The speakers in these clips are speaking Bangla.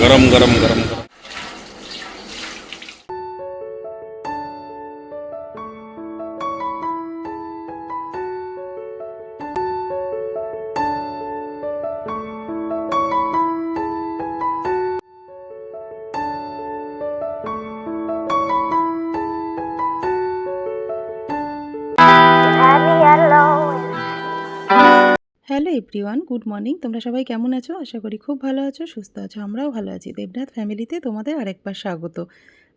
গরম গরম গরম এভরিওয়ান, গুড মর্নিং। তোমরা সবাই কেমন আছো? আশা করি খুব ভালো আছো, সুস্থ আছো, আমরাও ভালো আছি। দেবনাথ ফ্যামিলিতে তোমাদের আরেকবার স্বাগত।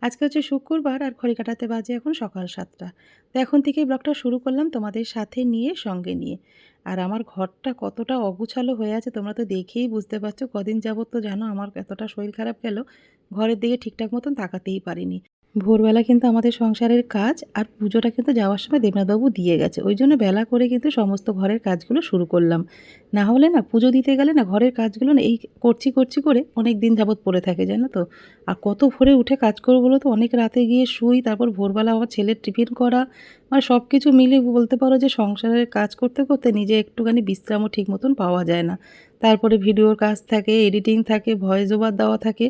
আজকে হচ্ছে শুক্রবার আর খড়ি কাটাতে বাজে এখন সকাল সাতটা। তো এখন থেকেই ব্লগটা শুরু করলাম তোমাদের সাথে নিয়ে, সঙ্গে নিয়ে। আর আমার ঘরটা কতটা অগুছালো হয়ে আছে তোমরা তো দেখেই বুঝতে পারছ। কদিন যাবত তো জানো আমার এতটা শরীর খারাপ গেল, ঘরের দিকে ঠিকঠাক মতন তাকাতেই পারিনি। ভোরবেলা কিন্তু আমাদের সংসারের কাজ আর পুজোটা কিন্তু যাওয়ার সময় দেবনাথবাবু দিয়ে গেছে। ওই জন্য বেলা করে কিন্তু সমস্ত ঘরের কাজগুলো শুরু করলাম। না হলে না পুজো দিতে গেলে না ঘরের কাজগুলো না এই করছি করছি করে অনেক দিন যাবৎ পড়ে থাকে, জানো তো। আর কত ভোরে উঠে কাজ করব বলো তো? অনেক রাতে গিয়ে শুই, তারপর ভোরবেলা আবার ছেলের টিফিন করা। মানে সব কিছু মিলে বলতে পারো যে সংসারের কাজ করতে করতে নিজে একটুখানি বিশ্রামও ঠিক মতন পাওয়া যায় না। তারপরে ভিডিওর কাজ থাকে এডিটিং থাকে ভয়েস ওভার দেওয়া থাকে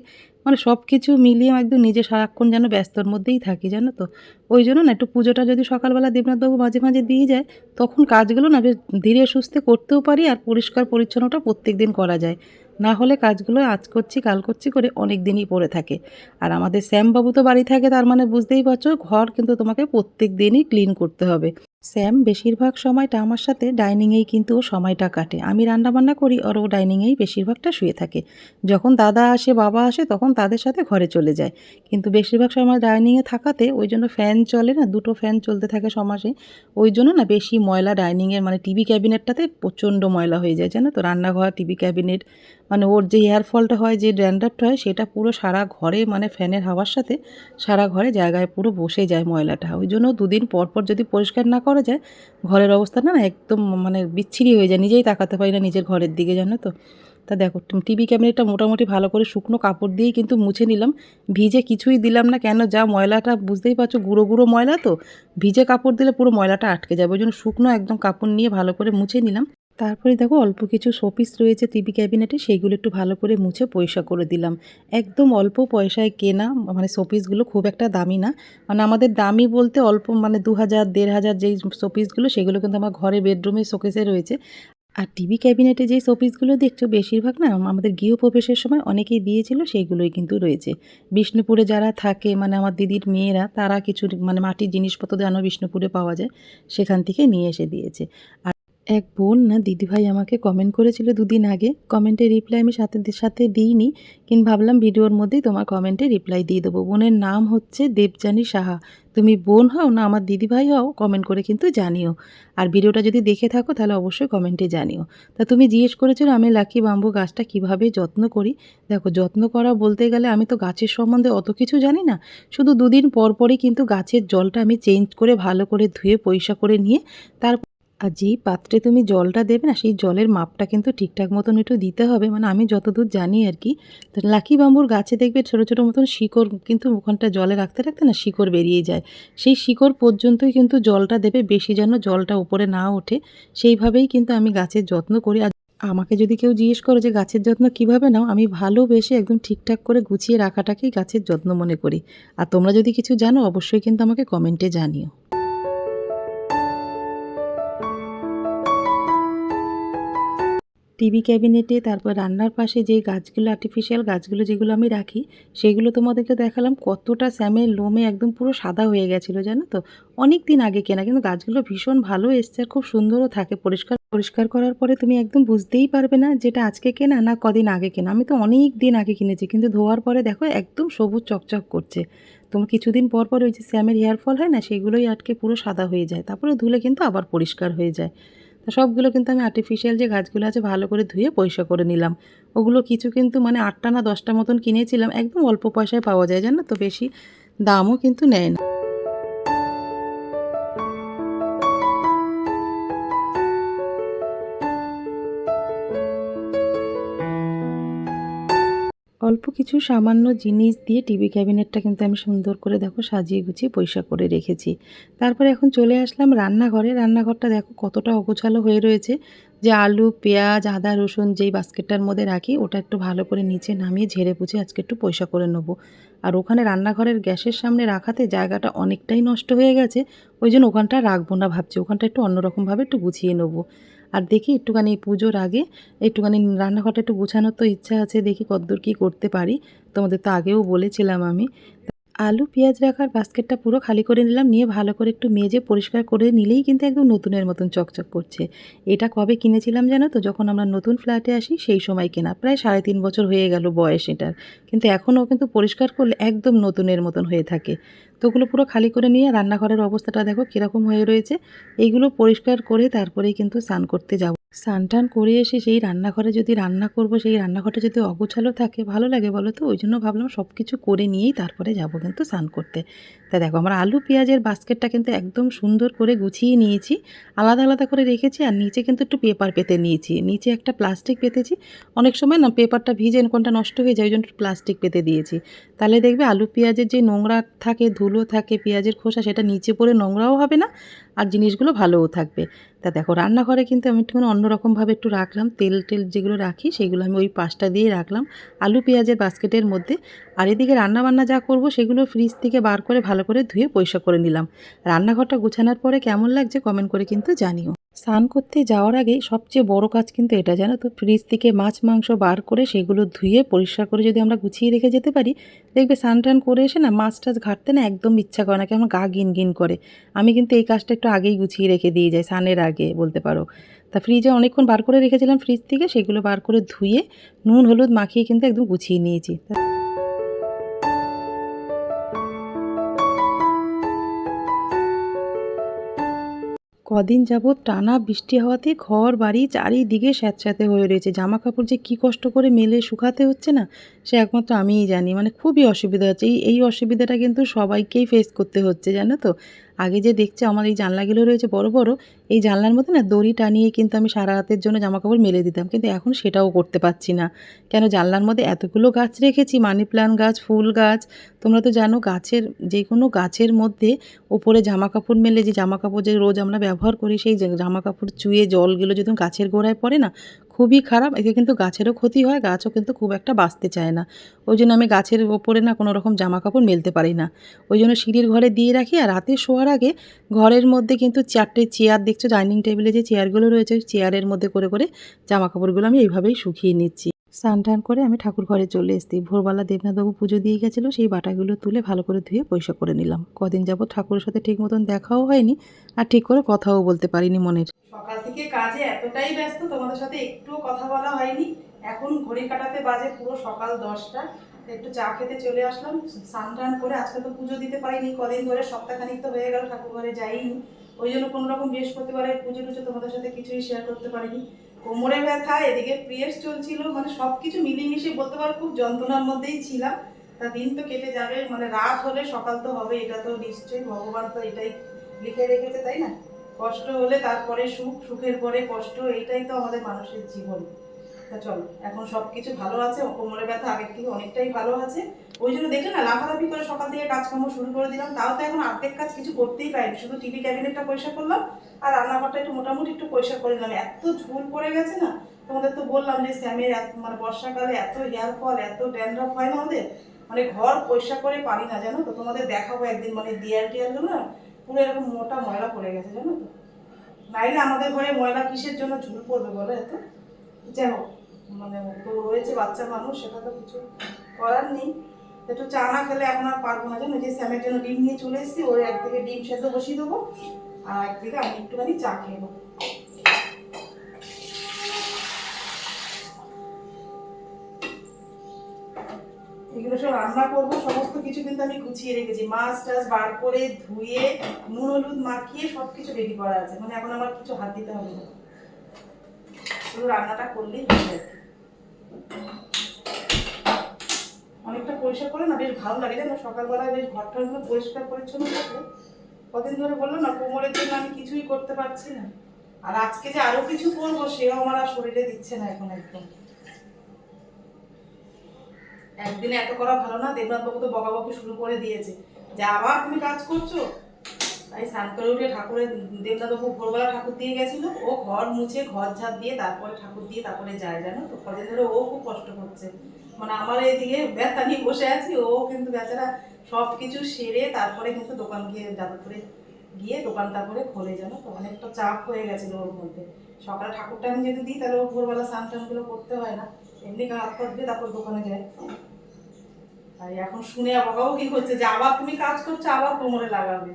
মানে সব কিছু মিলিয়ে একদম নিজে সারাক্ষণ যেন ব্যস্তর মধ্যেই থাকি, জানো তো? ওই জন্য না একটু পুজোটা যদি সকালবেলা দেবনাথবাবু মাঝে মাঝে দিয়ে যায়, তখন কাজগুলো না বেশ ধীরে সুস্থে করতেও পারি আর পরিষ্কার পরিচ্ছন্নটা প্রত্যেক দিন করা যায়। না হলে কাজগুলো আজ করছি, কাল করছি করে অনেক দিনই পড়ে থাকে। আর আমাদের শ্যামবাবু তো বাড়ি থাকে, তার মানে বুঝতেই পারছ, ঘর কিন্তু তোমাকে প্রত্যেক দিনই ক্লিন করতে হবে। স্যাম বেশিরভাগ সময়টা আমার সাথে ডাইনিংয়েই কিন্তু ও সময়টা কাটে। আমি রান্নাবান্না করি, আর ও ডাইনিংয়েই বেশিরভাগটা শুয়ে থাকে। যখন দাদা আসে, বাবা আসে, তখন তাদের সাথে ঘরে চলে যায়। কিন্তু বেশিরভাগ সময় ডাইনিংয়ে থাকাতে ওই জন্য ফ্যান চলে না, দুটো ফ্যান চলতে থাকে সমাসে ওই জন্য না বেশি ময়লা ডাইনিংয়ের মানে টিভি ক্যাবিনেটটাতে প্রচণ্ড ময়লা হয়ে যায়, জানো তো? রান্নাঘর টিভি ক্যাবিনেট মানে ওর যে হেয়ার ফলটা হয়, যে ড্যান্ড্রাফটা হয়, সেটা পুরো সারা ঘরে মানে ফ্যানের হাওয়ার সাথে সারা ঘরে জায়গায় পুরো বসে যায় ময়লাটা। ওই জন্য দুদিন পর পর যদি পরিষ্কার না করা যায়, ঘরের অবস্থা না একদম মানে বিচ্ছিরি হয়ে যায়। নিজেই তাকাতে পারি না নিজের ঘরের দিকে, জানো তো। তা দেখো, টিভি ক্যামেরাটা মোটামুটি ভালো করে শুকনো কাপড় দিয়েই কিন্তু মুছে নিলাম। ভিজে কিছুই দিলাম না কেন, যা ময়লাটা, বুঝতেই পারছ, গুঁড়ো গুঁড়ো ময়লা তো? ভিজে কাপড় দিলে পুরো ময়লাটা আটকে যাবে। ওই জন্য শুকনো একদম কাপড় নিয়ে ভালো করে মুছে নিলাম। তারপরে দেখো অল্প কিছু শোপিস রয়েছে টিভি ক্যাবিনেটে, সেইগুলো একটু ভালো করে মুছে পয়সা করে দিলাম। একদম অল্প পয়সায় কেনা মানে শোপিসগুলো খুব একটা দামি না। মানে আমাদের দামি বলতে অল্প মানে দু হাজার, দেড় হাজার যেই শোপিসগুলো, সেগুলো কিন্তু আমার ঘরে বেডরুমে শোকেসে রয়েছে। আর টিভি ক্যাবিনেটে যেই শোপিসগুলো দেখছ বেশিরভাগ না, আমাদের গৃহপ্রবেশের সময় অনেকেই দিয়েছিল, সেইগুলোই কিন্তু রয়েছে। বিষ্ণুপুরে যারা থাকে মানে আমার দিদির মেয়েরা, তারা কিছু মানে মাটির জিনিসপত্র যেন বিষ্ণুপুরে পাওয়া যায়, সেখান থেকে নিয়ে এসে দিয়েছে। আর এক বোন না, দিদিভাই আমাকে কমেন্ট করেছিল দুদিন আগে। কমেন্টে রিপ্লাই আমি সাথে সাথে দিইনি, কিন্তু ভাবলাম ভিডিওর মধ্যেই তোমার কমেন্টে রিপ্লাই দিয়ে দেবো। বোনের নাম হচ্ছে দেবজানী সাহা। তুমি বোন হও না, আমার দিদিভাই হও কমেন্ট করে কিন্তু জানিও। আর ভিডিওটা যদি দেখে থাকো, তাহলে অবশ্যই কমেন্টে জানিও। তা তুমি জিজ্ঞেস করেছ আমি লাকি বাম্বু গাছটা কীভাবে যত্ন করি? দেখো, যত্ন করা বলতে গেলে আমি তো গাছের সম্বন্ধে অত কিছু জানি না। শুধু দুদিন পর পরই কিন্তু গাছের জলটা আমি চেঞ্জ করে, ভালো করে ধুয়ে, পয়সা করে নিয়ে, তারপর আর যেই পাত্রে তুমি জলটা দেবে না, সেই জলের মাপটা কিন্তু ঠিকঠাক মতন একটু দিতে হবে। মানে আমি যতদূর জানি আর কি, তো লাকি বাম্বুর গাছে দেখবে ছোটো ছোটো মতন শিকড় কিন্তু ওখানটা জলে রাখতে রাখতে না শিকড় বেরিয়ে যায়। সেই শিকড় পর্যন্তই কিন্তু জলটা দেবে, বেশি যেন জলটা উপরে না ওঠে। সেইভাবেই কিন্তু আমি গাছের যত্ন করি। আর আমাকে যদি কেউ জিজ্ঞেস করো যে গাছের যত্ন কীভাবে নাও, আমি ভালোবেসে একদম ঠিকঠাক করে গুছিয়ে রাখাটাকেই গাছের যত্ন মনে করি। আর তোমরা যদি কিছু জানো, অবশ্যই কিন্তু আমাকে কমেন্টে জানিও। টিভি ক্যাবিনেটে, তারপর রান্নার পাশে যে গাছগুলো আর্টিফিশিয়াল গাছগুলো যেগুলো আমি রাখি, সেগুলো তোমাদেরকে দেখালাম, কতটা স্যামের লোমে একদম পুরো সাদা হয়ে গেছিল, জানো তো? অনেক দিন আগে কেনা, কিন্তু গাছগুলো ভীষণ ভালো এসছে আর খুব সুন্দরও থাকে। পরিষ্কার পরিষ্কার করার পরে তুমি একদম বুঝতেই পারবে না যেটা আজকে কেনা না কদিন আগে কেনা। আমি তো অনেক দিন আগে কিনেছি, কিন্তু ধোয়ার পরে দেখো একদম সবুজ চকচক করছে। তোমার কিছুদিন পর পর ওই যে স্যামের হেয়ার ফল হয় না, সেগুলোই আটকে পুরো সাদা হয়ে যায় তারপরে ধুলে কিন্তু আবার পরিষ্কার হয়ে যায়। তা সবগুলো কিন্তু আমি আর্টিফিশিয়াল যে গাছগুলো আছে ভালো করে ধুয়ে পয়সা করে নিলাম। ওগুলো কিছু কিন্তু মানে আটটা না দশটা মতন কিনেছিলাম, একদম অল্প পয়সায় পাওয়া যায়, জানো তো? বেশি দামও কিন্তু নেয় না। অল্প কিছু সামান্য জিনিস দিয়ে টিভি ক্যাবিনেটটা কিন্তু আমি সুন্দর করে দেখো সাজিয়ে গুছিয়ে পয়সা করে রেখেছি। তারপরে এখন চলে আসলাম রান্নাঘরে। রান্নাঘরটা দেখো কতটা অগোছালো হয়ে রয়েছে যে আলু, পেঁয়াজ, আদা, রসুন যেই বাস্কেটটার মধ্যে রাখি ওটা একটু ভালো করে নিচে নামিয়ে ঝেড়ে পুছে আজকে একটু পয়সা করে নেব। আর ওখানে রান্নাঘরের গ্যাসের সামনে রাখাতে জায়গাটা অনেকটাই নষ্ট হয়ে গেছে। ওই জন্য ওখানটা রাখব না ভাবছি। ওখানটা একটু অন্যরকমভাবে একটু গুছিয়ে নেব। আর দেখি একটুখানি পুজোর আগে, একটুখানি রান্নাঘরটা একটু গোছানোর তো ইচ্ছা আছে, দেখি কতদূর কী করতে পারি। তোমাদের তো আগেও বলেছিলাম আমি। আলু, পেঁয়াজ রাখার বাস্কেটটা পুরো খালি করে নিলাম, নিয়ে ভালো করে একটু মেজে পরিষ্কার করে নিলেই কিন্তু একদম নতুনের মতন চকচক করছে। এটা কবে কিনেছিলাম জানো তো? যখন আমরা নতুন ফ্ল্যাটে আসি, সেই সময় কেনা। প্রায় সাড়ে তিন বছর হয়ে গেল বয়স এটার। কিন্তু এখনও কিন্তু পরিষ্কার করলে একদম নতুনের মতন হয়ে থাকে। তো ওগুলো পুরো খালি করে নিয়ে রান্নাঘরের অবস্থাটা দেখো কীরকম হয়ে রয়েছে। এইগুলো পরিষ্কার করে তারপরেই কিন্তু স্নান করতে যাব। স্নান টান করে এসে সেই রান্নাঘরে যদি রান্না করব, সেই রান্নাঘরটা যদি অগোছালো থাকে, ভালো লাগে বলো তো? ওই জন্য ভাবলাম সব কিছু করে নিয়েই তারপরে যাব কিন্তু স্নান করতে। তা দেখো আমার আলু, পেঁয়াজের বাস্কেটটা কিন্তু একদম সুন্দর করে গুছিয়ে নিয়েছি, আলাদা আলাদা করে রেখেছি আর নিচে কিন্তু একটু পেপার পেতে নিয়েছি। নিচে একটা প্লাস্টিক পেতেছি। অনেক সময় না পেপারটা ভিজে কোনটা নষ্ট হয়ে যায়, ওই জন্য প্লাস্টিক পেতে দিয়েছি। তাহলে দেখবে আলু, পেঁয়াজের যে নোংরা থাকে, ধুলো থাকে, পেঁয়াজের খোসা, সেটা নিচে পড়ে নোংরাও হবে না আর জিনিসগুলো ভালোও থাকবে। তা দেখো, রান্নাঘরে কিন্তু আমি একটুখানি অন্যরকমভাবে একটু রাখলাম। তেল, টেল যেগুলো রাখি, সেগুলো আমি ওই পাশটা দিয়ে রাখলাম। আলু, পেঁয়াজের বাস্কেটের মধ্যে। আর এদিকে রান্নাবান্না যা করব, সেগুলো ফ্রিজ থেকে বার করে ভালো করে ধুয়ে পরিষ্কার করে নিলাম। রান্নাঘরটা গুছানোর পরে কেমন লাগছে কমেন্ট করে কিন্তু জানিও। স্নান করতে যাওয়ার আগে সবচেয়ে বড় কাজ কিন্তু এটা, জানো তো? ফ্রিজ থেকে মাছ, মাংস বার করে সেগুলো ধুয়ে পরিষ্কার করে যদি আমরা গুছিয়ে রেখে যেতে পারি, দেখবে স্নান টান করে এসে না মাছ টাছ ঘাটতে না একদম ইচ্ছা করে না, কেমন গা গিন গিন করে। আমি কিন্তু এই কাজটা একটু আগেই গুছিয়ে রেখে দিয়ে যাই, স্নানের আগে বলতে পারো। তা ফ্রিজে অনেকক্ষণ বার করে রেখেছিলাম, ফ্রিজ থেকে সেগুলো বার করে ধুয়ে নুন, হলুদ মাখিয়ে কিন্তু একদম গুছিয়ে নিয়েছি। কদিন যাবৎ টানা বৃষ্টি হওয়াতে ঘর বাড়ি চারিদিকে স্যাঁতস্যাঁতে হয়ে রয়েছে। জামা কাপড় যে কী কষ্ট করে মেলে শুকাতে হচ্ছে না, সে একমাত্র আমিই জানি। মানে খুবই অসুবিধা হচ্ছে। এই এই অসুবিধাটা কিন্তু সবাইকেই ফেস করতে হচ্ছে, জানো তো? আগে যে দেখছে আমার এই জানলাগুলো রয়েছে বড় বড়, এই জানলার মধ্যে না দড়ি টানিয়ে কিন্তু আমি সারা রাতের জন্য জামা কাপড় মেলে দিতাম। কিন্তু এখন সেটাও করতে পারছি না। কেন জানলার মধ্যে এতগুলো গাছ রেখেছি, মানি প্লান্ট গাছ, ফুল গাছ। তোমরা তো জানো গাছের যে কোনো গাছের মধ্যে ওপরে জামা কাপড় মেলে যে জামা কাপড় যে রোজ আমরা ব্যবহার করি, সেই জামা কাপড় চুয়ে জলগুলো যদি গাছের গোড়ায় পড়ে না খুবই খারাপ। এতে কিন্তু গাছেরও ক্ষতি হয়, গাছও কিন্তু খুব একটা বাঁচতে চায় না। ওই জন্য আমি গাছের ওপরে না কোনো রকম জামা কাপড় মেলতে পারি না। ওই জন্য সিঁড়ির ঘরে দিয়ে রাখি আর রাতে শোয়ার আগে ঘরের মধ্যে কিন্তু চারটে চেয়ার দেখছ? ডাইনিং টেবিলে যে চেয়ারগুলো রয়েছে চেয়ারের মধ্যে করে করে জামা কাপড়গুলো আমি এইভাবেই শুকিয়ে নিচ্ছি। স্নান টান করে আমি ঠাকুর ঘরে চলে এসেছি। ভোরবেলা দেবনাথবাবু পুজো দিয়ে গেছিল, সেই বাটাগুলো তুলে ভালো করে ধুয়ে পয়সা করে নিলাম। কদিন যাবত ঠাকুরের সাথে ঠিক মতন দেখাও হয়নি আর ঠিক করে কথাও বলতে পারিনি মনের। সকাল থেকে কাজে এতটাই ব্যস্ত, তোমাদের সাথে একটুও কথা বলা হয়নি। এখন ঘড়ি কাটাতে বাজে পুরো সকাল দশটা। একটু চা খেতে চলে আসলাম। স্নান টান করে আজকে তো পুজো দিতে পারিনি, কদিন ধরে সপ্তাহখানিক তো হয়ে গেল ঠাকুর ঘরে যাইনি। ওই জন্য কোনো রকম বৃহস্পতিবারের পুজো টুজো তোমাদের সাথে কিছুই শেয়ার করতে পারিনি। কোমরে ব্যথা, এদিকে পিরিয়ডস চলছিল মানে সব কিছু মিলিয়ে বলতে পারো খুব যন্ত্রণার মধ্যেই ছিলাম। তা দিন তো কেটে যাবে মানে রাত হলে সকাল তো হবে, এটা তো নিশ্চয়ই, ভগবান তো এটাই লিখে রেখেছে, তাই না? কষ্ট হলে তারপরে সুখ, সুখের পরে কষ্ট, এইটাই তো আমাদের মানুষের জীবন। তা চলো, এখন সব কিছু ভালো আছে কোমরে ব্যথা আগের থেকে অনেকটাই ভালো আছে। ওই জন্য দেখলে না, লাফালাফি করে সকাল থেকে কাজকর্ম শুরু করে দিলাম, তাও তো এখন অর্ধেক কাজ কিছু করতেই পারিনি, শুধু টিভি ক্যাবিনেটটা পরিষ্কার করলাম আর রান্নাঘরটা একটু মোটামুটি একটু পরিষ্কার করে নিলাম। এত ঝুল পড়ে গেছে না? তোমাদের তো বললাম যে স্যামের এত মানে বর্ষাকালে এত হেয়ার ফল, এত ড্যান্ড্রফ হয় না আমাদের মানে ঘর পরিষ্কার করে পারি না, জানো তো? তোমাদের দেখাবো একদিন মানে দিয়ার টিয়ারগুলো না, পুরো এরকম মোটা ময়লা পড়ে গেছে, জানো তো? নাইলে আমাদের ঘরে ময়লা কিসের জন্য ঝুল পড়বে বলো এত? যাই হোক মানে তো রয়েছে বাচ্চা মানুষ, সেটা তো কিছু করার নেই। একটু চা না খেলে এখন আর পারব না, জানো? যে স্যামের জন্য ডিম নিয়ে চলে এসেছি, ওর একদিকে ডিম সেদ্ধ বসিয়ে দেবো। আর একদিকে আমি একটুখানি চা খেয়ে নেব। এগুলো সব রান্না করব, সমস্ত কিছু কিন্তু আমি গুছিয়ে রেখেছি। মাছ টাছ বার করে ধুয়ে, নুন, হলুদ মাখিয়ে সব কিছু রেডি করা আছে। মানে এখন আমার কিছু হাত দিতে হবে না। শুধু রান্নাটা করলেই হয়ে অনেকটা পরিষ্কার করে না, বেশ ভালো লাগে। জানো, সকালবেলায় বেশ ঘরটাগুলো পরিষ্কার পরিচ্ছন্ন থাকে। কদিন ধরে বলল না, কোমরের জন্য আমি কিছুই করতে পারছি না। আর আজকে যে আরও কিছু করব, সেও আমার আর শরীরে দিচ্ছে না এখন একদম। একদিনে এত করা ভালো না দেবনাথ বাবু তো বকাবকি শুরু করে দিয়েছে। যে, আবার তুমি কাজ করছ? তাই স্নান করে উঠে ঠাকুরের দেবনাথ বাবু ভোরবেলা ঠাকুর দিয়ে গেছিল, ও ঘর মুছে, ঘর ঝাড় দিয়ে তারপরে ঠাকুর দিয়ে তারপরে যায়, জানো তো? কদিন ধরে ও খুব কষ্ট করছে। মানে আমার এইদিকে ব্যথা নিয়ে বসে আছি, ও কিন্তু বেচারা সব কিছু সেরে তারপরে কিন্তু দোকান গিয়ে যাবে করে গিয়ে দোকান তারপরে খোলে, জানো তো? অনেকটা চাপ হয়ে গেছিল ওর মধ্যে। সকালে ঠাকুরটা আমি যদি দিই, তাহলে ও ভোরবেলা স্নান টানগুলো করতে হয় না। এমনি হাত দিয়ে তারপর দোকানে যায়। আর এখন শুনে বাবাও কি করছে যে আবার তুমি কাজ করছ, আবার কোমরে লাগাবে।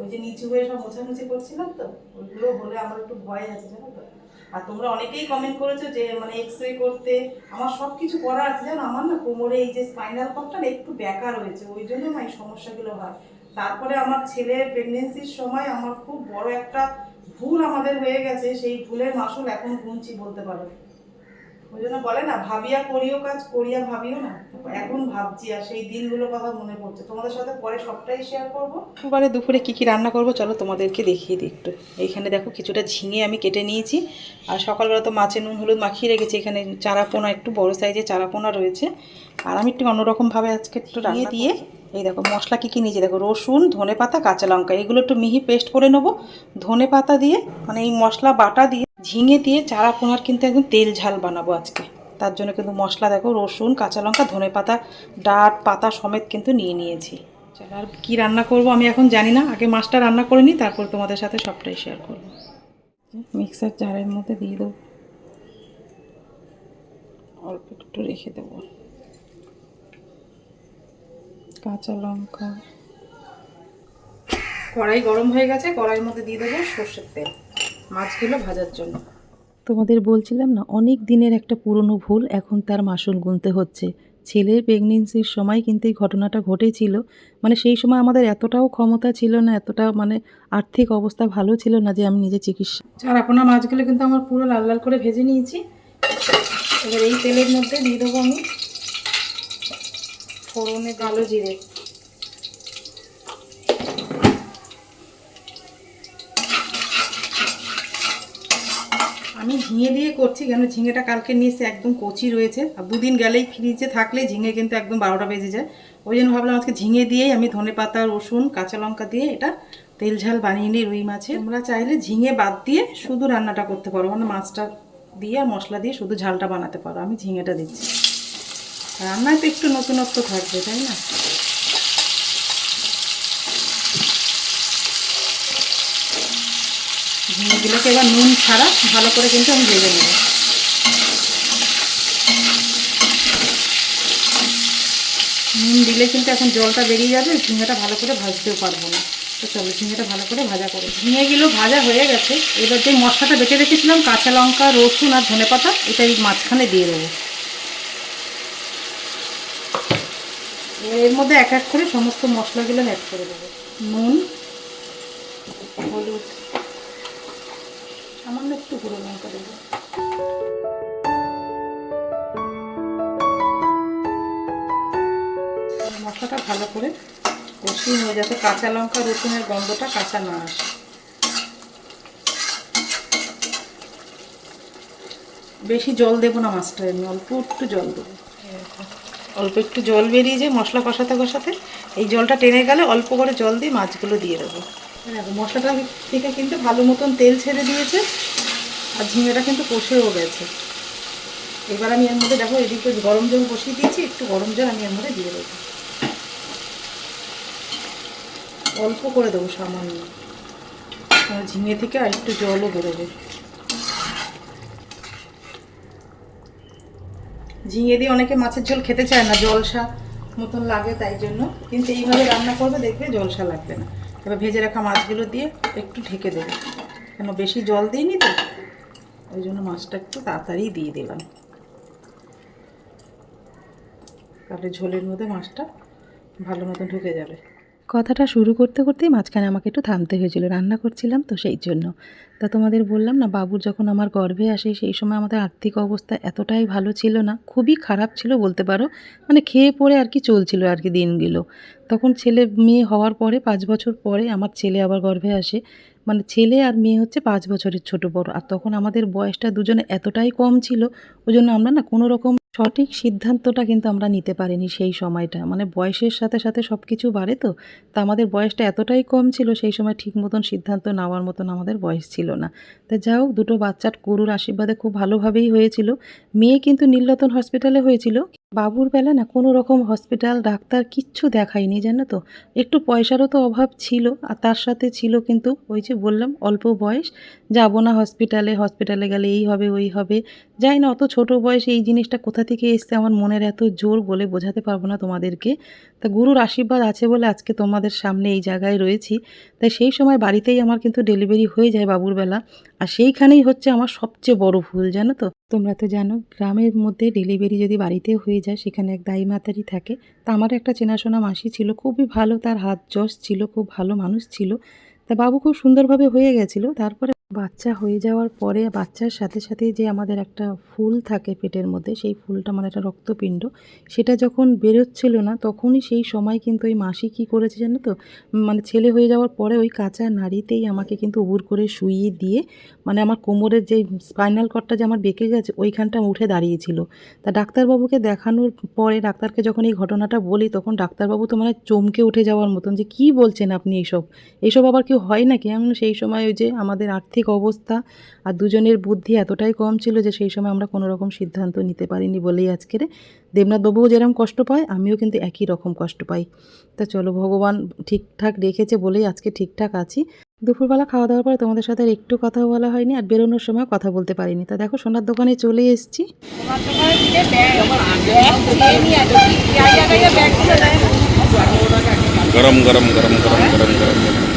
ওই যে নিচু হয়ে সব মোছামুছি করছিলাম তো ওইগুলো বলে আমার একটু ভয় আছে, জানো তো। আর তোমরা অনেকেই কমেন্ট করেছ যে মানে এক্স রে করতে, আমার সব কিছু করা আছে। জানো, আমার না কোমরে এই যে স্পাইনাল কর্ডটা একটু ব্যাকা রয়েছে, ওই জন্য না এই সমস্যাগুলো হয়। তারপরে আমার ছেলের প্রেগনেন্সির সময় আমার খুব বড় একটা ভুল আমাদের হয়ে গেছে, সেই ভুলের মাসুল এখন গুনছি বলতে পারো। ওই জন্য বলে না ভাবিয়া করিও কাজ করিয়া ভাবিও না। এখন ভাবছি আর সেই দিনগুলোর কথা মনে পড়ছে। তোমাদের সাথে পরে সবটাই শেয়ার করব। এবারে দুপুরে কি কি রান্না করব চলো তোমাদেরকে দেখিয়ে দিই একটু। এইখানে দেখো কিছুটা ঝিঙে আমি কেটে নিয়েছি। আর সকালবেলা তো মাছের নুন হলুদ মাখিয়ে রেখেছি। এখানে চারাপোনা একটু বড় সাইজে চারাপোনা রয়েছে। আর আমি একটু অন্যরকমভাবে আজকে একটু রান্না দিয়ে? এই দেখো মশলা কী কী নিয়েছি? দেখো রসুন ধনে পাতা কাঁচা লঙ্কা। এগুলো একটু মিহি পেস্ট করে নেব। ধনে পাতা দিয়ে মানে এই মশলা বাটা দিয়ে ঝিঙে দিয়ে চারা পোনার কিন্তু একদম তেল ঝাল বানাবো আজকে। তার জন্য কিন্তু মশলা দেখো, রসুন, কাঁচা লঙ্কা, ধনে পাতা, ডাট, পাতা সমেত কিন্তু নিয়ে নিয়েছি। চলো আর কী রান্না করব আমি এখন জানি না, আগে মাছটা রান্না করে নিই, তারপর তোমাদের সাথে সবটাই শেয়ার করব। মিক্সার জারের মধ্যে দিয়ে দেবো। অল্প একটু রেখে দেবো। কাঁচা লঙ্কা। কড়াই গরম হয়ে গেছে, কড়াইয়ের মধ্যে দিয়ে দেবো সর্ষের তেল। মাছগুলো ভাজার জন্য। তোমাদের বলছিলাম না অনেক দিনের একটা পুরনো ভুল এখন তার মাসুল গুনতে হচ্ছে। ছেলের প্রেগনেন্সির সময় কিন্তু এই ঘটনাটা ঘটেছিল। মানে সেই সময় আমাদের এতটাও ক্ষমতা ছিল না এতটা মানে আর্থিক অবস্থা ভালো ছিল না যে আমি নিজে চিকিৎসা চারাপোনা মাছগুলো কিন্তু আমার পুরো লাল লাল করে ভেজে নিয়েছি। এবার এই তেলের মধ্যে দিয়ে দেবো আমি ফোড়নে কালো জিরে। আমি ঝিঙে দিয়ে করছি, কেন ঝিঙেটা কালকে নিয়ে এসে একদম কচি রয়েছে। আর দুদিন গেলেই ফ্রিজে থাকলে ঝিঙে কিন্তু একদম বারোটা বেজে যায়। ওই জন্য ভাবলাম আজকে ঝিঙে দিয়েই আমি ধনে পাতা, রসুন, কাঁচা লঙ্কা দিয়ে এটা তেল ঝাল বানিয়ে নিই রুই মাছে তোমরা চাইলে ঝিঙে বাদ দিয়ে শুধু রান্নাটা করতে পারো মানে মাছটা দিয়ে আর মশলা দিয়ে শুধু ঝালটা বানাতে পারো। আমি ঝিঙেটা দিচ্ছি। রান্নায় তো একটু নতুনত্ব থাকবে, তাই না? ঝিঙেগুলোকে এবার নুন ছাড়া ভালো করে কিন্তু আমি ভেজে নেব। নুন দিলে কিন্তু এখন জলটা বেরিয়ে যাবে, ঝিঙেটা ভালো করে ভাজতেও পারব না। তো চলো ঝিঙেটা ভালো করে ভাজা করো ঝিঙেগুলো ভাজা হয়ে গেছে। এবার যে মশলাটা বেটে রেখেছিলাম, কাঁচা লঙ্কা, রসুন আর ধনে পাতা এটা এই মাঝখানে দিয়ে দেবো। এর মধ্যে এক এক করে সমস্ত মশলাগুলো অ্যাড করে দেবো। নুন, হলুদ সামান্য একটু গুঁড়ো লঙ্কা দেবো মশলাটা ভালো করে কষিয়ে নিয়ে যাতে কাঁচা লঙ্কা, রসুনের গন্ধটা কাঁচা না আসে। বেশি জল দেবো না মাছটা আমি অল্প একটু জল দেবো। অল্প একটু জল বেরিয়ে যায় মশলা কষাতে কষাতে এই জলটা টেনে গেলে অল্প করে জল দিয়ে মাছগুলো দিয়ে দেবো। দেখো, মশলাটা থেকে কিন্তু ভালো মতন তেল ছেড়ে দিয়েছে আর ঝিঙেটা কিন্তু কষেও গেছে। এবার আমি এর মধ্যে দেখো, এদিকে গরম জল বসিয়ে দিয়েছি, একটু গরম জল আমি এর মধ্যে দিয়ে দেবো। অল্প করে দেবো সামান্য। ঝিঙে থেকে আর একটু জলও বেরোবে। ঝিঙে দিয়ে অনেকে মাছের ঝোল খেতে চায় না, জলসা মতন লাগে তাই জন্য। কিন্তু এইভাবে রান্না করবে, দেখবে জলসা লাগবে না। এবার ভেজে রাখা মাছগুলো দিয়ে একটু ঢেকে দেবে। কেন বেশি জল দিইনি তো? ওই জন্য মাছটা একটু তাড়াতাড়ি দিয়ে দিলাম। তাহলে ঝোলের মধ্যে মাছটা ভালো মতো ঢুকে যাবে। কথাটা শুরু করতে করতেই মাঝখানে আমাকে একটু থামতে হয়েছিল, রান্না করছিলাম তো সেই জন্য। তা তোমাদের বললাম না, বাবুর যখন আমার গর্ভে আসে সেই সময় আমাদের আর্থিক অবস্থা এতটাই ভালো ছিল না, খুবই খারাপ ছিল বলতে পারো মানে খেয়ে পড়ে আর কি চলছিল আর কি দিনগুলো। তখন ছেলে মেয়ে হওয়ার পরে, পাঁচ বছর পরে আমার ছেলে আবার গর্ভে আসে মানে ছেলে আর মেয়ে হচ্ছে পাঁচ বছরের ছোট বড়। আর তখন আমাদের বয়সটা দুজনে এতটাই কম ছিল, ওই জন্য আমরা না কোনো রকম সঠিক সিদ্ধান্তটা কিন্তু আমরা নিতে পারিনি সেই সময়টা। মানে বয়সের সাথে সাথে সব কিছু বাড়ে তো। তা আমাদের বয়সটা এতটাই কম ছিল সেই সময় ঠিক মতন সিদ্ধান্ত নেওয়ার মতন আমাদের বয়স ছিল না। তা যা হোক, দুটো বাচ্চার গরুর আশীর্বাদে খুব ভালোভাবেই হয়েছিল। মেয়ে কিন্তু নীলরতন হসপিটালে হয়েছিল। বাবুর বেলা না কোনো রকম হসপিটাল, ডাক্তার কিচ্ছু দেখায়নি, জানো তো? একটু পয়সারও তো অভাব ছিল, আর তার সাথে ছিল কিন্তু ওই যে বললাম, অল্প বয়স। যাব না হসপিটালে হসপিটালে গেলে এই হবে, ওই হবে। যাই না, অত ছোট বয়সে, এই জিনিসটা কোথা থেকে এসছে আমার মনের এত জোর বলে বোঝাতে পারব না তোমাদেরকে। তা গুরুর আশীর্বাদ আছে বলে আজকে তোমাদের সামনে এই জায়গায় রয়েছি। তাই সেই সময় বাড়িতেই আমার কিন্তু ডেলিভারি হয়ে যায় বাবুর বেলা। আর সেইখানেই হচ্ছে আমার সবচেয়ে বড় ভুল, জানো তো? তোমরা তো জানো, গ্রামের মধ্যে ডেলিভারি যদি বাড়িতে হয়ে যায়, সেখানে এক দায়ী মাতারি থাকে। তা আমার একটা চেনাশোনা মাসি ছিল, খুবই ভালো, তার হাত যশ ছিল, খুব ভালো মানুষ ছিল। তা বাবু খুব সুন্দরভাবে হয়ে গেছিল। তারপরে বাচ্চা হয়ে যাওয়ার পরে বাচ্চার সাথে সাথে যে আমাদের একটা ফুল থাকে পেটের মধ্যে, সেই ফুলটা মানে একটা রক্তপিণ্ড, সেটা যখন বেরোচ্ছিল না, তখনই সেই সময় কিন্তু ওই মাসি কী করেছে জানো তো মানে ছেলে হয়ে যাওয়ার পরে ওই কাঁচা নাড়িতেই আমাকে কিন্তু উবুর করে শুইয়ে দিয়ে মানে আমার কোমরের যে স্পাইনাল কর্ডটা যে আমার বেঁকে গেছে, ওইখানটা উঠে দাঁড়িয়েছিল। তা ডাক্তারবাবুকে দেখানোর পরে ডাক্তারকে যখন এই ঘটনাটা বলি, তখন ডাক্তারবাবু তো মানে চমকে উঠে যাওয়ার মতন যে, কী বলছেন আপনি এইসব এইসব আবার কেউ হয় নাকি আমি সেই সময় ওই যে আমাদের আর্থিক অবস্থা আর দুজনের বুদ্ধি এতটাই কম ছিল যে সেই সময় আমরা কোনো রকম সিদ্ধান্ত নিতে পারিনি বলেই আজকের দেবনাথ বাবুও যেরকম কষ্ট পায়, আমিও কিন্তু একই রকম কষ্ট পাই। তা চলো ভগবান ঠিকঠাক রেখেছে বলেই আজকে ঠিকঠাক আছি। দুপুরবেলা খাওয়া দাওয়ার পরে তোমাদের সাথে একটু কথা বলা হয়নি আর বেরোনোর সময় কথা বলতে পারিনি। তা দেখো সোনার দোকানে চলে এসেছি। গরম গরম গরম গরম গরম গরম।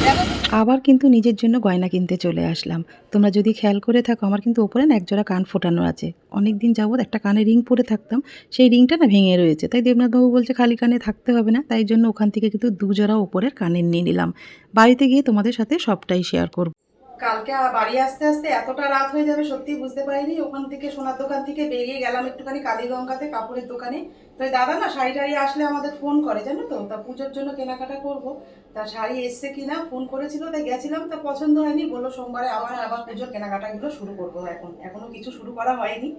আবার কিন্তু নিজের জন্য গয়না কিনতে চলে আসলাম। তোমরা যদি খেয়াল করে থাকো, আমার কিন্তু ওপরে না একজোড়া কান ফোটানো আছে। অনেক দিন যাবত একটা কানে রিং পরে থাকতাম, সেই রিংটা না ভেঙে রয়েছে। তাই দেবনাথবাবু বলছে, খালি কানে থাকতে হবে না। তাই জন্য ওখান থেকে কিন্তু দুজোড়া ওপরের কানের নিয়ে নিলাম। বাড়িতে গিয়ে তোমাদের সাথে সবটাই শেয়ার করব। কালকে বাড়ি আসতে আসতে এতটা রাত হয়ে যাবে, সত্যি বুঝতে পারিনি। ওখান থেকে, সোনার দোকান থেকে বেরিয়ে গেলাম একটুখানি কালীগঙ্গাতে, কাপড়ের দোকানে। তো দাদা না, শাড়ি টাড়ি আসলে আমাদের ফোন করে, জানো তো? তা পুজোর জন্য কেনাকাটা করব। তা শাড়ি এসছে কিনা, ফোন করেছিল, তাই গেছিলাম, তা পছন্দ হয়নি। বলল সোমবারে আবার আবার পুজোর কেনাকাটাগুলো শুরু করব এখন। এখনও কিছু শুরু করা হয়নি।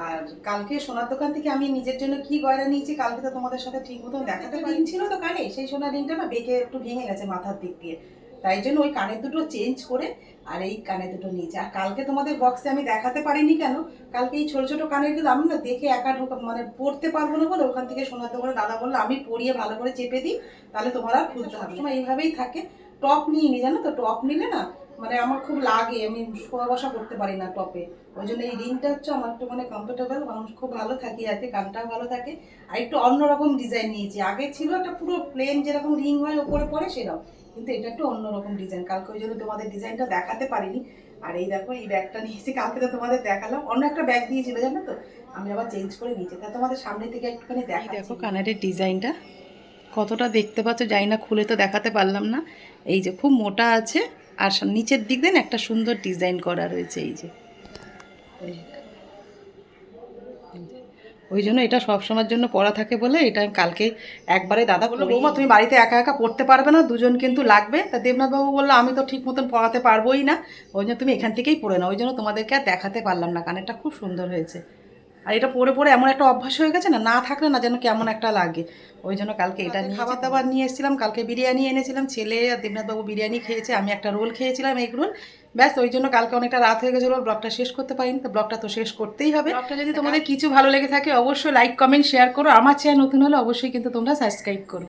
আর কালকে সোনার দোকান থেকে আমি নিজের জন্য কি গয়না নিয়েছি, কালকে তো তোমাদের সাথে ঠিক মতন দেখাতে পারি ছিল তো কানে, সেই সোনার রিংটা না বেঁকে একটু ভেঙে গেছে মাথার দিক দিয়ে। তাই জন্য ওই কানের দুটো চেঞ্জ করে আর এই কানে দুটো নিয়েছি। আর কালকে তোমাদের বক্সে আমি দেখাতে পারিনি কেন? কালকে এই ছোট ছোট কানেরগুলো আমি না দেখে একা ঢোকা মানে পড়তে পারব না বলে ওখান থেকে শোনার দোকানে দাদা বলল, আমি পরিয়ে ভালো করে চেপে দিই, তাহলে তোমার খুলতে হবে না। এইভাবেই থাকে। টপ নিয়ে নি, জানো তো? টপ নিলে না মানে আমার খুব লাগে। আমি শোয়া বসা করতে পারি না টপে ওই জন্য এই রিংটা হচ্ছে আমার একটু মানে কমফোর্টেবল মানুষ খুব ভালো থাকি কি কানটাও ভালো থাকে। আর একটু অন্যরকম ডিজাইন নিয়েছি। আগে ছিল একটা পুরো প্লেন যেরকম রিং হয়, ওপরে পরে সেরকম। কিন্তু এটা একটু অন্যরকম ডিজাইন কালকে ওই জন্য তোমাদের ডিজাইনটা দেখাতে পারিনি। আর এই দেখো এই ব্যাগটা নিয়েছি কালকে তো তোমাদের দেখালাম। অন্য একটা ব্যাগ দিয়েছিল জানো তো? আমি আবার চেঞ্জ করে নিয়েছি। তা তোমাদের সামনে থেকে একটুখানি এই দেখা দেখো কানারের ডিজাইনটা কতটা দেখতে পাচ্ছ? যাই না খুলে তো দেখাতে পারলাম না। এই যে খুব মোটা আছে আর নিচের দিক দিয়ে না একটা সুন্দর ডিজাইন করা রয়েছে। এই যে। ওই জন্য এটা সব সময়ের জন্য পড়া থাকে বলে এটা আমি কালকে একবারে দাদা বলল বৌমা তুমি বাড়িতে একা একা পড়তে পারবে না দুজন কিন্তু লাগবে। তা দেবনাথবাবু বলল আমি তো ঠিক মতন পড়াতে পারবোই না। ওই জন্য তুমি এখান থেকেই পড়ে না ওই জন্য তোমাদেরকে আর দেখাতে পারলাম না কানেরটা খুব সুন্দর হয়েছে। আর এটা পরে পরে এমন একটা অভ্যাস হয়ে গেছে না না থাকলে না যেন কেমন একটা লাগে। ওই জন্য কালকে এটা নিয়ে খাবার দাবার। নিয়ে এসেছিলাম কালকে বিরিয়ানি এনেছিলাম ছেলে আর দেবনাথবাবু বিরিয়ানি খেয়েছে আমি একটা রোল খেয়েছিলাম এগ রোল ব্যাস ওই জন্য কালকে অনেকটা রাত হয়ে গেছিল ব্লগটা শেষ করতে পারিনি তো ব্লগটা তো শেষ করতেই হবে। ব্লগটা যদি তোমাদের কিছু ভালো লেগে থাকে অবশ্যই লাইক কমেন্ট শেয়ার করো। আমার চ্যানেল নতুন হলে অবশ্যই কিন্তু তোমরা সাবস্ক্রাইব করো।